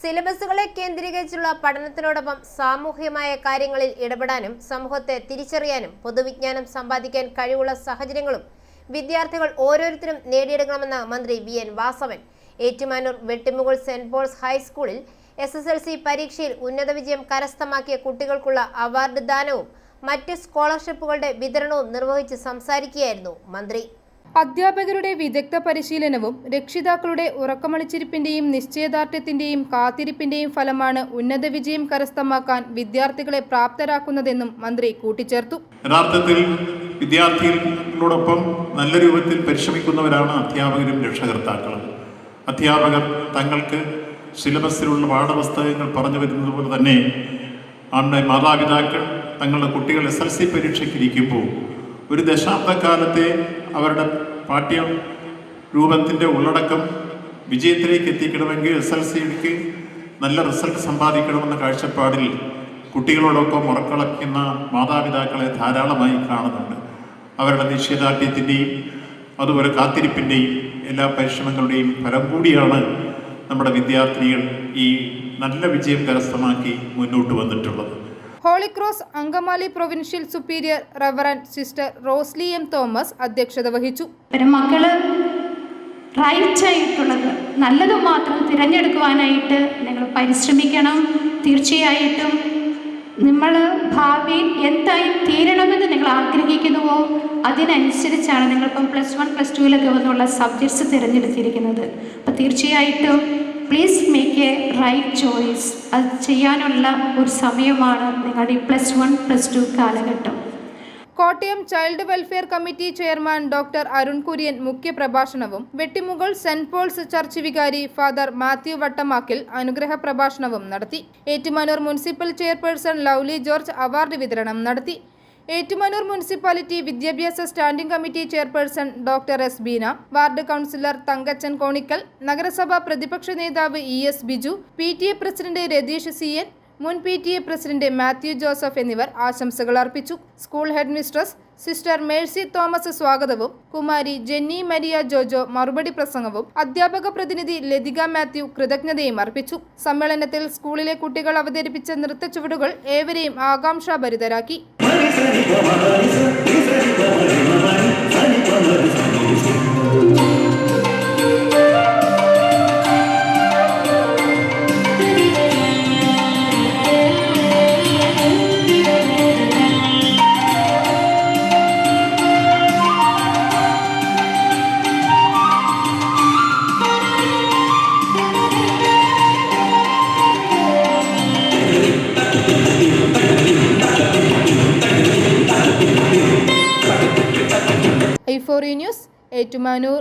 സിലബസുകളെ കേന്ദ്രീകരിച്ചുള്ള പഠനത്തിനോടൊപ്പം സാമൂഹികമായ കാര്യങ്ങളിൽ ഇടപെടാനും സമൂഹത്തെ തിരിച്ചറിയാനും പൊതുവിജ്ഞാനം സമ്പാദിക്കാൻ കഴിവുള്ള സാഹചര്യങ്ങളും വിദ്യാർത്ഥികൾ ഓരോരുത്തരും നേടിയെടുക്കണമെന്ന് മന്ത്രി V N Vasavan. Ettumanoor Vettimukal saint Paul's ഹൈസ്കൂളിൽ എസ് എസ് എൽ സി പരീക്ഷയിൽ ഉന്നത വിജയം കരസ്ഥമാക്കിയ കുട്ടികൾക്കുള്ള അവാർഡ് ദാനവും മറ്റ് സ്കോളർഷിപ്പുകളുടെ വിതരണവും നിർവഹിച്ച് സംസാരിക്കുകയായിരുന്നു മന്ത്രി. അധ്യാപകരുടെ വിദഗ്ധ പരിശീലനവും രക്ഷിതാക്കളുടെ ഉറക്കമളിച്ചിരിപ്പിന്റെയും നിശ്ചയദാർഢ്യത്തിന്റെയും കാത്തിരിപ്പിന്റെയും ഫലമാണ് ഉന്നത വിജയം കരസ്ഥമാക്കാൻ വിദ്യാർത്ഥികളെ പ്രാപ്തരാക്കുന്നതെന്നും മന്ത്രി കൂട്ടിച്ചേർത്തു. യഥാർത്ഥത്തിൽ വിദ്യാർത്ഥികളോടൊപ്പം നല്ല രൂപത്തിൽ പരിശ്രമിക്കുന്നവരാണ് അധ്യാപകരും രക്ഷകർത്താക്കളും. അധ്യാപകർ തങ്ങൾക്ക് സിലബസിലുള്ള പാഠപുസ്തകങ്ങൾ പറഞ്ഞു വരുന്നത് പോലെ തന്നെ നമ്മുടെ മാതാപിതാക്കൾ തങ്ങളുടെ കുട്ടികൾ എസ് എൽ സി പരീക്ഷയ്ക്കിരിക്കുമ്പോൾ ഒരു ദശാബ്ദക്കാലത്തെ അവരുടെ പാഠ്യ രൂപത്തിന്റെ ഉള്ളടക്കം വിജയത്തിലേക്ക് എത്തിക്കണമെങ്കിൽ എസ് എൽ സിക്ക് നല്ല റിസൾട്ട് സമ്പാദിക്കണമെന്ന കാഴ്ചപ്പാടിൽ കുട്ടികളോടൊപ്പം ഉറക്കളക്കുന്ന മാതാപിതാക്കളെ ധാരാളമായി കാണുന്നുണ്ട്. അവരുടെ നിശ്ചയദാർഢ്യത്തിന്റെയും അതുപോലെ കാത്തിരിപ്പിന്റെയും എല്ലാ പരിശ്രമങ്ങളുടെയും ഫലം കൂടിയാണ് നമ്മുടെ വിദ്യാർത്ഥിനികൾ ഈ നല്ല വിജയം കരസ്ഥമാക്കി മുന്നോട്ട് വന്നിട്ടുള്ളത്. Holy Cross Angamaly provincial superior reverend sister Rosly M Thomas അധ്യക്ഷത വഹിച്ചു. മക്കൾ റൈറ്റ് ആയിട്ടുള്ളത് നല്ലത് മാത്രം തിരഞ്ഞെടുക്കുവാനായിട്ട് നിങ്ങൾ പരിശ്രമിക്കണം. തീർച്ചയായിട്ടും നിങ്ങൾ ഭാവിയിൽ എന്തായി തീരണമെന്ന് നിങ്ങൾ ആഗ്രഹിക്കുന്നുവോ അതിനനുസരിച്ചാണ് നിങ്ങളിപ്പം പ്ലസ് വൺ പ്ലസ് ടുവിലൊക്കെ വന്നുള്ള സബ്ജക്ട്സ് തിരഞ്ഞെടുത്തിരിക്കുന്നത്. അപ്പോൾ തീർച്ചയായിട്ടും please make a right choice അത് ചെയ്യാനുള്ള ഒരു സമയമാണ് നിങ്ങളുടെ ഈ പ്ലസ് വൺ പ്ലസ് ടു കാലഘട്ടം. Kottayam child welfare committee chairman doctor Arun Kurian മുഖ്യപ്രഭാഷണവും Vettimukal saint Paul's church വികാരി ഫാദർ മാത്യു വട്ടമാക്കിൽ അനുഗ്രഹ പ്രഭാഷണവും നടത്തി. Ettumanoor municipal chairperson Lovely George award വിതരണം നടത്തി. ഏറ്റുമാനൂർ മുനിസിപ്പാലിറ്റി വിദ്യാഭ്യാസ standing committee chairperson doctor S Beena ward councillor Thankachan Konickal നഗരസഭാ പ്രതിപക്ഷ നേതാവ് E S Biju P T A president Ratheesh C N മുൻ P T A president Mathew Joseph എന്നിവർ ആശംസകൾ അർപ്പിച്ചു. School head mistress sister Mercy Thomas സ്വാഗതവും കുമാരി Jenny Maria Jojo മറുപടി പ്രസംഗവും അധ്യാപക പ്രതിനിധി ലതിക മാത്യു കൃതജ്ഞതയും അർപ്പിച്ചു. സമ്മേളനത്തിൽ സ്കൂളിലെ കുട്ടികൾ അവതരിപ്പിച്ച നൃത്ത ചുവടുകൾ ഏവരെയും ആകാംക്ഷാഭരിതരാക്കി. ഐഫോറി ന്യൂസ് ഏറ്റുമാനൂർ